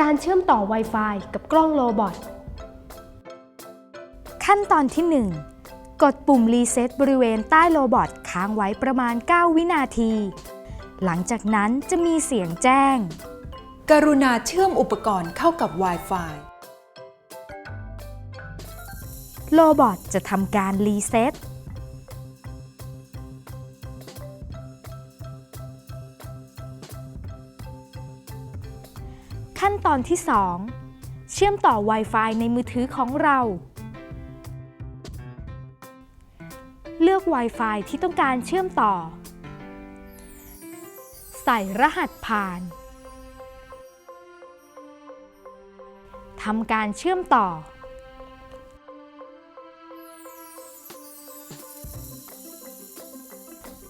การเชื่อมต่อ Wi-Fi กับกล้องโรบอทขั้นตอนที่ 1 กดปุ่มรีเซ็ตบริเวณใต้โรบอทค้างไว้ประมาณ 9 วินาที หลังจากนั้นจะมีเสียงแจ้ง กรุณาเชื่อมอุปกรณ์เข้ากับ Wi-Fi โรบอทจะทำการรีเซ็ต ขั้นตอนที่ 2 เชื่อมต่อ Wi-Fi ในมือถือของเรา เลือก Wi-Fi ที่ต้องการเชื่อมต่อ ใส่รหัสผ่านทำการเชื่อมต่อ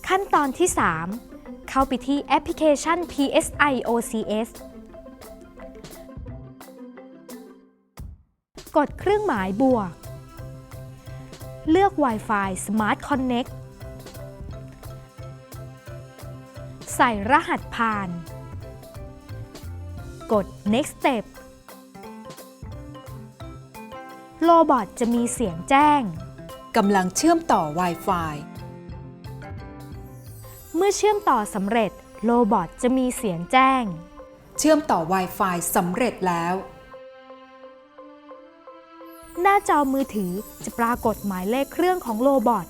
ขั้นตอนที่ 3 เข้าไปที่แอปพลิเคชัน PSI OCS กดเครื่องหมายบวก เลือก Wi-Fi Smart Connect ใส่รหัสผ่าน กด Next Step โรบอทจะมีเสียงแจ้ง กำลังเชื่อมต่อ Wi-Fi เมื่อเชื่อมต่อสำเร็จโรบอทจะมีเสียงแจ้ง เชื่อมต่อ Wi-Fi สำเร็จแล้ว หน้าจอมือถือจะปรากฏหมายเลขเครื่องของโรบอท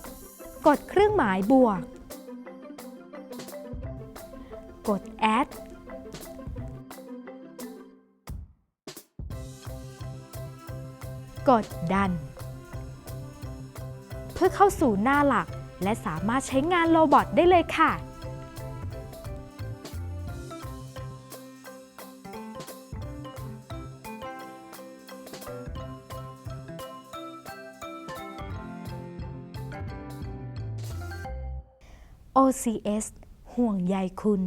กดเครื่องหมายบวก กด add กดดัน เพื่อเข้าสู่หน้าหลัก และสามารถใช้งานโรบอทได้เลยค่ะ OCS ห่วงใยคุณ